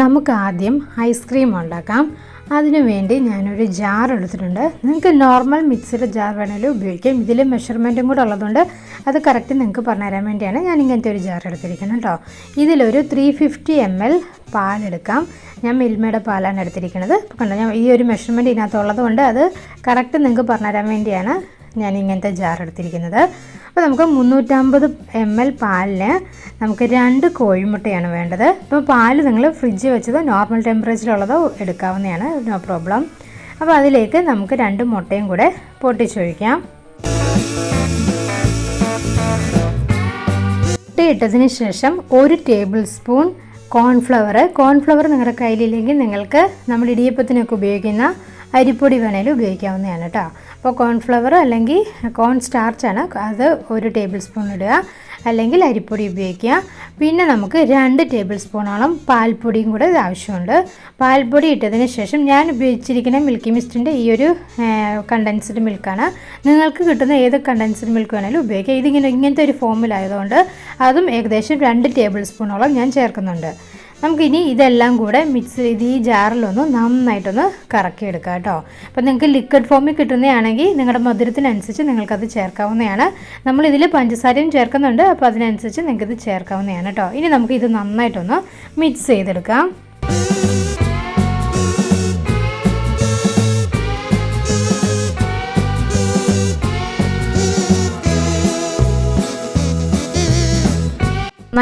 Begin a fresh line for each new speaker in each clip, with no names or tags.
നമുക്ക് ആദ്യം ഐസ്ക്രീം ഉണ്ടാക്കാം. അതിനു വേണ്ടി ഞാനൊരു ജാർ എടുത്തിട്ടുണ്ട്. നിങ്ങൾക്ക് നോർമൽ മിക്സിയുടെ ജാർ വേണമെങ്കിലും ഉപയോഗിക്കാം. ഇതിൽ മെഷർമെന്റും കൂടെ ഉള്ളതുകൊണ്ട് അത് കറക്റ്റ് നിങ്ങൾക്ക് പറഞ്ഞുതരാൻ വേണ്ടിയാണ് ഞാൻ ഇങ്ങനത്തെ ഒരു ജാർ എടുത്തിരിക്കുന്നത് കേട്ടോ. ഇതിലൊരു ത്രീ ഫിഫ്റ്റി എം എൽ പാലെടുക്കാം ഞാൻ മിൽമയുടെ പാലാണ് എടുത്തിരിക്കുന്നത്. കണ്ടോ ഞാൻ ഈ ഒരു മെഷർമെന്റ് ഇതിനകത്തുള്ളത് കൊണ്ട് അത് കറക്റ്റ് നിങ്ങൾക്ക് പറഞ്ഞുതരാൻ വേണ്ടിയാണ് ഞാൻ ഇങ്ങനത്തെ ജാർ എടുത്തിരിക്കുന്നത്. അപ്പോൾ നമുക്ക് മുന്നൂറ്റമ്പത് എം എൽ പാലിന് നമുക്ക് രണ്ട് കോഴിമുട്ടയാണ് വേണ്ടത്. അപ്പോൾ പാൽ നിങ്ങൾ ഫ്രിഡ്ജ് വെച്ചതോ നോർമൽ ടെമ്പറേച്ചറിലുള്ളതോ എടുക്കാവുന്നതാണ്. നോ പ്രോബ്ലം അപ്പോൾ അതിലേക്ക് നമുക്ക് രണ്ട് മുട്ടയും കൂടെ പൊട്ടിച്ചൊഴിക്കാം. മുട്ടയിട്ടതിന് ശേഷം ഒരു ടേബിൾ സ്പൂൺ കോൺഫ്ലവർ കോൺഫ്ലവർ നിങ്ങളുടെ കയ്യിലില്ലെങ്കിൽ നിങ്ങൾക്ക് നമ്മൾ ഇടിയപ്പത്തിനൊക്കെ ഉപയോഗിക്കുന്ന അരിപ്പൊടി വേണേലും ഉപയോഗിക്കാവുന്നതാണ് കേട്ടോ. അപ്പോൾ കോൺഫ്ലവർ അല്ലെങ്കിൽ കോൺ സ്റ്റാർച്ചാണ് അത് ഒരു ടേബിൾ സ്പൂൺ ഇടുക. അല്ലെങ്കിൽ അരിപ്പൊടി ഉപയോഗിക്കുക. പിന്നെ നമുക്ക് രണ്ട് ടേബിൾ സ്പൂണോളം പാൽപ്പൊടിയും കൂടെ ആവശ്യമുണ്ട്. പാൽപ്പൊടി ഇട്ടതിന് ശേഷം ഞാൻ ഉപയോഗിച്ചിരിക്കുന്ന മിൽക്കി മിസ്റ്റിന്റെ ഈ ഒരു കണ്ടൻസ്ഡ് മിൽക്കാണ് നിങ്ങൾക്ക് കിട്ടുന്ന ഏത് കണ്ടൻസ്ഡ് മിൽക്ക് വേണേലും ഉപയോഗിക്കാം. ഇതിങ്ങനെ ഇങ്ങനത്തെ ഒരു ഫോമിലായതുകൊണ്ട് അതും ഏകദേശം രണ്ട് ടേബിൾ സ്പൂണോളം ഞാൻ ചേർക്കുന്നുണ്ട്. നമുക്കിനി ഇതെല്ലാം കൂടെ മിക്സ് ചെയ്ത് ഈ ജാറിലൊന്ന് നന്നായിട്ടൊന്ന് കറക്കിയെടുക്കാം കേട്ടോ. അപ്പോൾ നിങ്ങൾക്ക് ലിക്വിഡ് ഫോമിൽ കിട്ടുന്നതാണെങ്കിൽ നിങ്ങളുടെ മധുരത്തിനനുസരിച്ച് നിങ്ങൾക്കത് ചേർക്കാവുന്നതാണ്. നമ്മളിതിൽ പഞ്ചസാരയും ചേർക്കുന്നുണ്ട്. അപ്പോൾ അതിനനുസരിച്ച് നിങ്ങൾക്കിത് ചേർക്കാവുന്നതാണ് കേട്ടോ. ഇനി നമുക്ക് ഇത് നന്നായിട്ടൊന്ന് മിക്സ് ചെയ്തെടുക്കാം.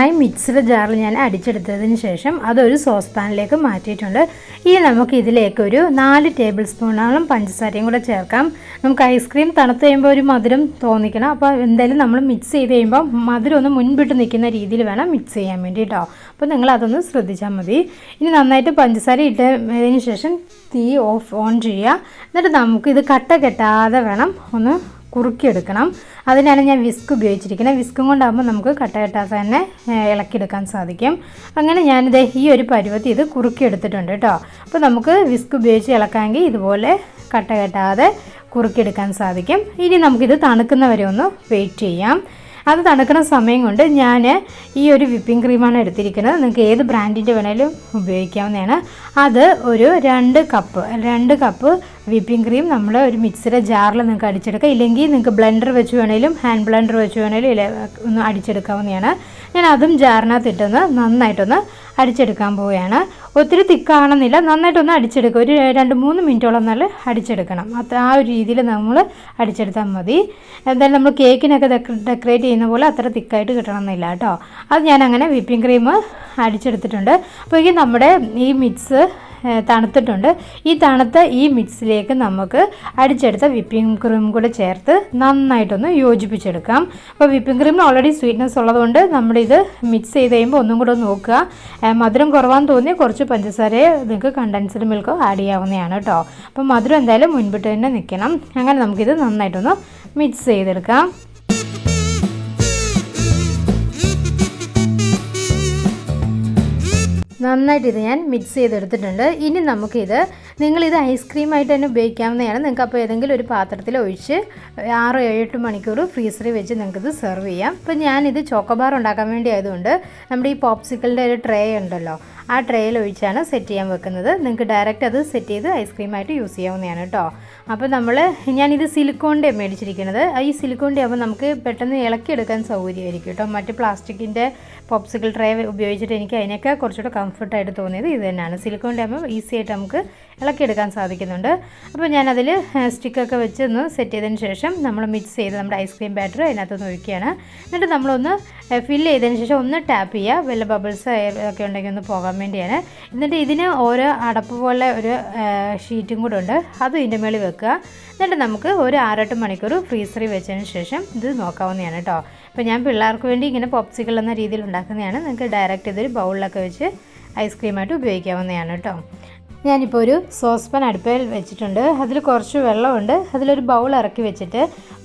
നന്നായി മിക്സിയുടെ ജാറിൽ ഞാൻ അടിച്ചെടുത്തതിന് ശേഷം അതൊരു സോസ് പാനിലേക്ക് മാറ്റിയിട്ടുണ്ട്. ഇനി നമുക്ക് ഇതിലേക്ക് ഒരു നാല് ടേബിൾ സ്പൂണോളം പഞ്ചസാരയും കൂടെ ചേർക്കാം. നമുക്ക് ഐസ്ക്രീം തണുത്ത് കഴിയുമ്പോൾ ഒരു മധുരം തോന്നിക്കണം. അപ്പോൾ എന്തായാലും നമ്മൾ മിക്സ് ചെയ്ത് കഴിയുമ്പോൾ മധുരം ഒന്ന് മുൻപിട്ട് നിൽക്കുന്ന രീതിയിൽ വേണം മിക്സ് ചെയ്യാൻ വേണ്ടി കേട്ടോ അപ്പോൾ നിങ്ങൾ അതൊന്ന് ശ്രദ്ധിച്ചാൽ മതി. ഇനി നന്നായിട്ട് പഞ്ചസാര ഇട്ടതിന് ശേഷം തീ ഓഫ് ഓൺ ചെയ്യുക. എന്നിട്ട് നമുക്ക് ഇത് കട്ട കെട്ടാതെ വേണം ഒന്ന് കുറുക്കിയെടുക്കണം. അതിനാണ് ഞാൻ വിസ്ക് ഉപയോഗിച്ചിരിക്കുന്നത്. വിസ്കും കൊണ്ടാകുമ്പോൾ നമുക്ക് കട്ട തന്നെ ഇളക്കിയെടുക്കാൻ സാധിക്കും. അങ്ങനെ ഞാനിത് ഈ ഒരു പരുവത്തി ഇത് കുറുക്കിയെടുത്തിട്ടുണ്ട് കേട്ടോ. അപ്പോൾ നമുക്ക് വിസ്ക് ഉപയോഗിച്ച് ഇളക്കാമെങ്കിൽ ഇതുപോലെ കട്ട കെട്ടാതെ കുറുക്കിയെടുക്കാൻ സാധിക്കും. ഇനി നമുക്കിത് തണുക്കുന്നവരെ ഒന്ന് വെയിറ്റ് ചെയ്യാം. അത് തണുക്കുന്ന സമയം കൊണ്ട് ഞാൻ ഈ ഒരു വിപ്പിംഗ് ക്രീമാണ് എടുത്തിരിക്കുന്നത്. നിങ്ങൾക്ക് ഏത് ബ്രാൻഡിന്റെ വേണേലും ഉപയോഗിക്കാവുന്നതാണ്. അത് ഒരു രണ്ട് കപ്പ് രണ്ട് കപ്പ് വിപ്പിംഗ് ക്രീം നമ്മൾ ഒരു മിക്സിയുടെ ജാറിൽ നിങ്ങൾക്ക് അടിച്ചെടുക്കാം. ഇല്ലെങ്കിൽ നിങ്ങൾക്ക് ബ്ലെൻഡർ വെച്ച് വേണേലും ഹാൻഡ് ബ്ലെൻഡർ വെച്ച് വേണേലും ഇല ഒന്ന് അടിച്ചെടുക്കാവുന്നതാണ്. ഞാൻ അതും ജാറിനകത്ത് ഇട്ടൊന്ന് നന്നായിട്ടൊന്ന് അടിച്ചെടുക്കാൻ പോവുകയാണ്. ഒത്തിരി തിക്കാണെന്നില്ല നന്നായിട്ടൊന്ന് അടിച്ചെടുക്കുക. ഒരു രണ്ട് മൂന്ന് മിനിറ്റോളം നല്ല അടിച്ചെടുക്കണം. അത് ആ ഒരു രീതിയിൽ നമ്മൾ അടിച്ചെടുത്താൽ മതി. എന്തായാലും നമ്മൾ കേക്കിനൊക്കെ ഡെക്കറേറ്റ് ചെയ്യുന്ന പോലെ അത്ര തിക്കായിട്ട് കിട്ടണമെന്നില്ല കേട്ടോ. അത് ഞാൻ അങ്ങനെ വിപ്പിംഗ് ക്രീം അടിച്ചെടുത്തിട്ടുണ്ട്. അപ്പോൾ ഈ നമ്മുടെ ഈ മിക്സ് തണുത്തിട്ടുണ്ട്. ഈ തണുത്ത ഈ മിക്സിലേക്ക് നമുക്ക് അടിച്ചെടുത്ത വിപ്പിംഗ് ക്രീം കൂടെ ചേർത്ത് നന്നായിട്ടൊന്ന് യോജിപ്പിച്ചെടുക്കാം. അപ്പോൾ വിപ്പിംഗ് ക്രീമിന് ഓൾറെഡി സ്വീറ്റ്നെസ് ഉള്ളതുകൊണ്ട് നമ്മളിത് മിക്സ് ചെയ്ത് കഴിയുമ്പോൾ ഒന്നും കൂടെ നോക്കുക. മധുരം കുറവാന്ന് തോന്നി കുറച്ച് പഞ്ചസാരയെ നിങ്ങൾക്ക് കണ്ടൻസ്ഡ് മിൽക്ക് ആഡ് ചെയ്യാവുന്നതാണ് കേട്ടോ. അപ്പോൾ മധുരം എന്തായാലും മുൻപിട്ട് തന്നെ നിൽക്കണം. അങ്ങനെ നമുക്കിത് നന്നായിട്ടൊന്ന് മിക്സ് ചെയ്തെടുക്കാം. നന്നായിട്ട് ഇത് ഞാൻ മിക്സ് ചെയ്തെടുത്തിട്ടുണ്ട്. ഇനി നമുക്കിത് നിങ്ങളിത് ഐസ്ക്രീമായിട്ട് തന്നെ ഉപയോഗിക്കാവുന്നതാണ്. നിങ്ങൾക്ക് അപ്പോൾ ഏതെങ്കിലും ഒരു പാത്രത്തിൽ ഒഴിച്ച് ആറ് എട്ട് മണിക്കൂർ ഫ്രീസറിൽ വെച്ച് നിങ്ങൾക്കിത് സെർവ് ചെയ്യാം. ഇപ്പോൾ ഞാനിത് ചോക്കോബാർ ഉണ്ടാക്കാൻ വേണ്ടി ആയതുകൊണ്ട് നമ്മുടെ ഈ പോപ്സിക്കലിന്റെ ഒരു ട്രേ ഉണ്ടല്ലോ ആ ട്രേയിൽ ഒഴിച്ചാണ് സെറ്റ് ചെയ്യാൻ വെക്കുന്നത്. നിങ്ങൾക്ക് ഡയറക്റ്റ് അത് സെറ്റ് ചെയ്ത് ഐസ്ക്രീമായിട്ട് യൂസ് ചെയ്യാവുന്നതാണ് കേട്ടോ. അപ്പോൾ നമ്മൾ ഞാനിത് സിലിക്കോണിന്റെ മേടിച്ചിരിക്കുന്നത്. ഈ സിലിക്കോണിന്റെ ആകുമ്പോൾ നമുക്ക് പെട്ടെന്ന് ഇളക്കിയെടുക്കാൻ സൗകര്യമായിരിക്കും കേട്ടോ. മറ്റ് പ്ലാസ്റ്റിക്കിന്റെ പോപ്സിക്കിൾ ട്രേ ഉപയോഗിച്ചിട്ട് എനിക്ക് അതിനൊക്കെ കുറച്ചുകൂടെ കംഫർട്ടായിട്ട് തോന്നിയത് ഇത് തന്നെയാണ്. സിലിക്കോണിന്റെ ആകുമ്പോൾ ഈസി ആയിട്ട് നമുക്ക് ഇളക്കിയെടുക്കാൻ സാധിക്കുന്നുണ്ട്. അപ്പോൾ ഞാനതിൽ സ്റ്റിക്കൊക്കെ വെച്ച് ഒന്ന് സെറ്റ് ചെയ്തതിന് ശേഷം നമ്മൾ മിക്സ് ചെയ്ത് നമ്മുടെ ഐസ്ക്രീം ബാറ്റർ അതിനകത്തൊന്ന് ഒഴിക്കുകയാണ്. എന്നിട്ട് നമ്മളൊന്ന് ഫില്ല് ചെയ്തതിന് ശേഷം ഒന്ന് ടാപ്പ് ചെയ്യുക. വല്ല ബബിൾസ് ഒക്കെ ഉണ്ടെങ്കിൽ ഒന്ന് പോകാൻ വേണ്ടിയാണ്. എന്നിട്ട് ഇതിന് ഓരോ അടപ്പ് പോലെ ഒരു ഷീറ്റും കൂടെ ഉണ്ട്. അത് ഇതിന്റെ മേളിൽ വെക്കുക. എന്നിട്ട് നമുക്ക് ഒരു ആറെട്ട് മണിക്കൂർ ഫ്രീസറിൽ വെച്ചതിന് ശേഷം ഇത് നോക്കാവുന്നതാണ് കേട്ടോ അപ്പോൾ ഞാൻ പിള്ളേർക്ക് വേണ്ടി ഇങ്ങനെ പോപ്സികൾ എന്ന രീതിയിൽ ഉണ്ടാക്കുന്നതാണ്. നിങ്ങൾക്ക് ഡയറക്റ്റ് ഇതൊരു ബൗളിലൊക്കെ വെച്ച് ഐസ്ക്രീമായിട്ട് ഉപയോഗിക്കാവുന്നതാണ് കേട്ടോ ഞാനിപ്പോൾ ഒരു സോസ് പാൻ അടുപ്പിൽ വെച്ചിട്ടുണ്ട്. അതിൽ കുറച്ച് വെള്ളമുണ്ട്. അതിലൊരു ബൗൾ ഇറക്കി വെച്ചിട്ട്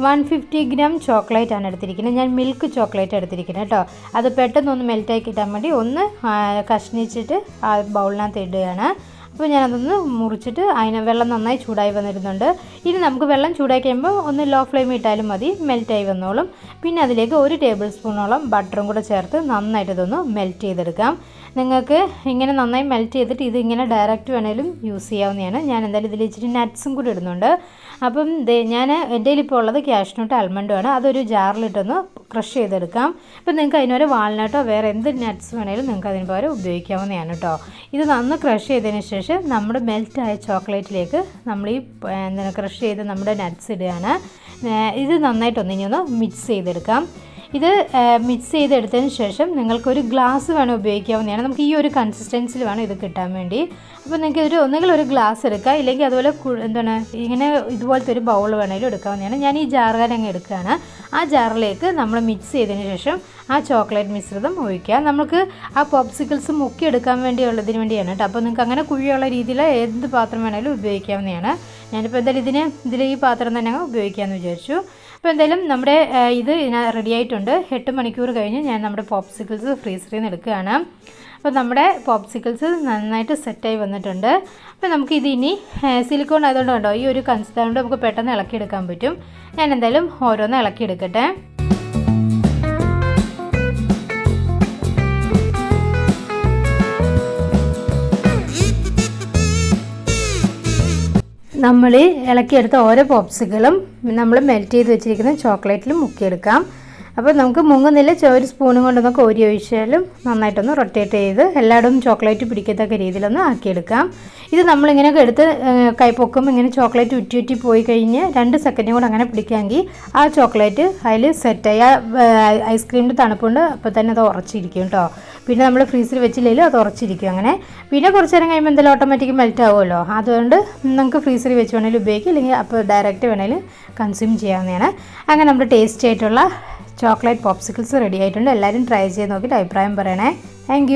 വൺ ഫിഫ്റ്റി ഗ്രാം ചോക്ലേറ്റ് ആണ് എടുത്തിരിക്കുന്നത്. ഞാൻ മിൽക്ക് ചോക്ലേറ്റ് എടുത്തിരിക്കുന്നത് കേട്ടോ അത് പെട്ടെന്ന് ഒന്ന് മെൽറ്റാക്കി കിട്ടാൻ വേണ്ടി ഒന്ന് കഷ്ണിച്ചിട്ട് ആ ബൗളിനകത്ത് ഇടുകയാണ്. അപ്പോൾ ഞാനതൊന്ന് മുറിച്ചിട്ട് അതിന് വെള്ളം നന്നായി ചൂടായി വന്നിരുന്നുണ്ട്. ഇനി നമുക്ക് വെള്ളം ചൂടാക്കി കഴിയുമ്പോൾ ഒന്ന് ലോ ഫ്ലെയിം ഇട്ടാലും മതി മെൽറ്റായി വന്നോളും. പിന്നെ അതിലേക്ക് ഒരു ടേബിൾ സ്പൂണോളം ബട്ടറും കൂടെ ചേർത്ത് നന്നായിട്ട് ഇതൊന്ന് മെൽറ്റ് ചെയ്തെടുക്കാം. നിങ്ങൾക്ക് ഇങ്ങനെ നന്നായി മെൽറ്റ് ചെയ്തിട്ട് ഇതിങ്ങനെ ഡയറക്റ്റ് വേണേലും യൂസ് ചെയ്യാവുന്നതാണ്. ഞാൻ എന്തായാലും ഇതിൽ ഇച്ചിരി നട്ട്സും കൂടി ഇടുന്നുണ്ട്. അപ്പം ഞാൻ എന്റെ കയ്യിലിപ്പോൾ ഉള്ളത് ക്യാഷ്നട്ട് ആൽമണ്ടുമാണ് അതൊരു ജാറിലിട്ടൊന്ന് ക്രഷ് ചെയ്തെടുക്കാം. അപ്പം നിങ്ങൾക്ക് അതിനൊരു വാൾനട്ടോ വേറെ എന്ത് നട്ട്സ് വേണേലും നിങ്ങൾക്ക് അതിന് പകരം ഉപയോഗിക്കാവുന്നതാണ് കേട്ടോ ഇത് നന്ന് ക്രഷ് ചെയ്തതിന് ശേഷം നമ്മുടെ മെൽറ്റായ ചോക്ലേറ്റിലേക്ക് നമ്മൾ ഈ എന്താണ് ക്രഷ് ചെയ്ത് നമ്മുടെ നട്ട്സ് ഇടുകയാണ്. ഇത് നന്നായിട്ടൊന്ന് ഇനി ഒന്ന് മിക്സ് ചെയ്തെടുക്കാം. ഇത് മിക്സ് ചെയ്തെടുത്തതിന് ശേഷം നിങ്ങൾക്കൊരു ഗ്ലാസ് വേണം ഉപയോഗിക്കാവുന്നതാണ്. നമുക്ക് ഈ ഒരു കൺസിസ്റ്റൻസിൽ വേണം ഇത് കിട്ടാൻ വേണ്ടി. അപ്പോൾ നിങ്ങൾക്ക് ഒരു ഒന്നുകിൽ ഒരു ഗ്ലാസ് എടുക്കുക. ഇല്ലെങ്കിൽ അതുപോലെ എന്താണ് ഇങ്ങനെ ഇതുപോലത്തെ ഒരു ബൗൾ വേണമെങ്കിലും എടുക്കാവുന്നതാണ്. ഞാൻ ഈ ജാറുകാരൻ അങ്ങ് എടുക്കുകയാണ്. ആ ജാറിലേക്ക് നമ്മൾ മിക്സ് ചെയ്തതിന് ശേഷം ആ ചോക്ലേറ്റ് മിശ്രിതം ഒഴിക്കുക. നമുക്ക് ആ പോപ്സിക്കിൾസ് മുക്കി എടുക്കാൻ വേണ്ടിയുള്ളതിന് വേണ്ടിയാണ് കേട്ടോ. അപ്പോൾ നിങ്ങൾക്ക് അങ്ങനെ കുഴിയുള്ള രീതിയിൽ ഏത് പാത്രം വേണമെങ്കിലും ഉപയോഗിക്കാവുന്നതാണ്. ഞാനിപ്പോൾ എന്തായാലും ഇതിന് ഇതിൽ ഈ പാത്രം തന്നെ ഉപയോഗിക്കാമെന്ന് വിചാരിച്ചു. അപ്പോൾ എന്തായാലും നമ്മുടെ ഇത് റെഡി ആയിട്ടുണ്ട്. എട്ട് മണിക്കൂർ കഴിഞ്ഞ് ഞാൻ നമ്മുടെ പോപ്സിക്കിൾസ് ഫ്രീസറിൽ നിന്ന് എടുക്കുകയാണ്. അപ്പോൾ നമ്മുടെ പോപ്സിക്കിൾസ് നന്നായിട്ട് സെറ്റായി വന്നിട്ടുണ്ട്. അപ്പോൾ നമുക്ക് ഇത് ഇനി സിലിക്കോൺ ആയതുകൊണ്ട് കണ്ടോ ഈ ഒരു കൺസിസ്റ്റർ നമുക്ക് പെട്ടെന്ന് ഇളക്കിയെടുക്കാൻ പറ്റും. ഞാൻ എന്തായാലും ഓരോന്ന് ഇളക്കിയെടുക്കട്ടെ. നമ്മൾ ഇളക്കിയെടുത്ത ഓരോ പോപ്സുകളും നമ്മൾ മെൽറ്റ് ചെയ്ത് വെച്ചിരിക്കുന്ന ചോക്ലേറ്റിൽ മുക്കിയെടുക്കാം. അപ്പോൾ നമുക്ക് മുങ്ങുന്നില്ല ഒരു സ്പൂണും കൊണ്ടൊന്ന് കോരി ഒഴിച്ചാലും നന്നായിട്ടൊന്ന് റൊട്ടേറ്റ് ചെയ്ത് എല്ലായിടും ചോക്ലേറ്റ് പിടിക്കത്തക്ക രീതിയിലൊന്ന് ആക്കിയെടുക്കാം. ഇത് നമ്മളിങ്ങനെയൊക്കെ എടുത്ത് കൈപ്പൊക്കും ഇങ്ങനെ ചോക്ലേറ്റ് ഉറ്റി ഉറ്റി പോയി കഴിഞ്ഞ് രണ്ട് സെക്കൻഡും കൂടെ അങ്ങനെ പിടിക്കാമെങ്കിൽ ആ ചോക്ലേറ്റ് അതിൽ സെറ്റായി ആ ഐസ്ക്രീമിന്റെ തണുപ്പുണ്ട് അപ്പോൾ തന്നെ അത് ഉറച്ചിരിക്കും കേട്ടോ പിന്നെ നമ്മൾ ഫ്രീസറിൽ വെച്ചില്ലെങ്കിലും അത് ഉറച്ചിരിക്കും അങ്ങനെ. പിന്നെ കുറച്ച് നേരം കഴിയുമ്പോൾ എന്തായാലും ഓട്ടോമാറ്റിക് മെൽറ്റ് ആവുമല്ലോ. അതുകൊണ്ട് നമുക്ക് ഫ്രീസറിൽ വെച്ച് വേണമെങ്കിലും ഉപയോഗിക്കാം അല്ലെങ്കിൽ അപ്പോൾ ഡയറക്റ്റ് വേണമെങ്കിലും കൺസ്യൂം ചെയ്യാവുന്നതാണ്. അങ്ങനെ നമ്മുടെ ടേസ്റ്റി ആയിട്ടുള്ള ചോക്ലേറ്റ് പോപ്സിക്കിൾസ് റെഡി ആയിട്ടുണ്ട്. എല്ലാവരും ട്രൈ ചെയ്ത് നോക്കിയിട്ട് അഭിപ്രായം പറയണേ. താങ്ക്